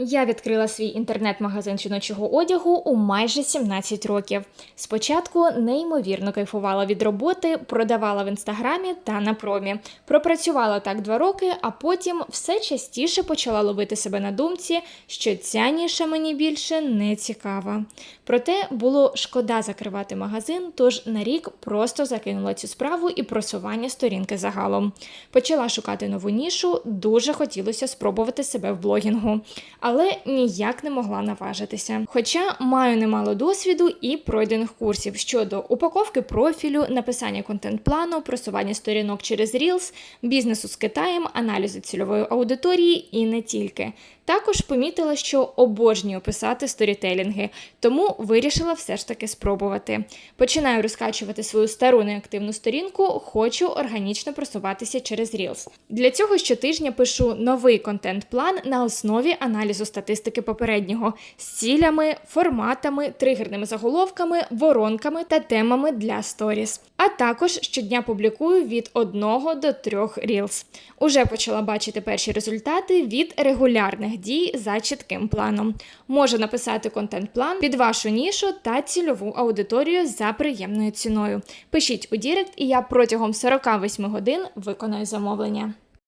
Я відкрила свій інтернет-магазин жіночого одягу у майже 17 років. Спочатку неймовірно кайфувала від роботи, продавала в інстаграмі та на промі. Пропрацювала так два роки, а потім все частіше почала ловити себе на думці, що ця ніша мені більше не цікава. Проте було шкода закривати магазин, тож на рік просто закинула цю справу і просування сторінки загалом. Почала шукати нову нішу, дуже хотілося спробувати себе в блогінгу але ніяк не могла наважитися. Хоча маю немало досвіду і пройдених курсів щодо упаковки профілю, написання контент-плану, просування сторінок через Reels, бізнесу з Китаєм, аналізу цільової аудиторії і не тільки. Також помітила, що обожнюю писати сторітелінги, тому вирішила все ж таки спробувати. Починаю розкачувати свою стару неактивну сторінку, хочу органічно просуватися через Reels. Для цього щотижня пишу новий контент-план на основі аналізу статистики попереднього з цілями, форматами, тригерними заголовками, воронками та темами для сторіс. А також щодня публікую від 1 до 3 Reels. Уже почала бачити перші результати від регулярних дій за чітким планом. Можу написати контент-план під вашу нішу та цільову аудиторію за приємною ціною. Пишіть у Дірект, і я протягом 48 годин виконаю замовлення.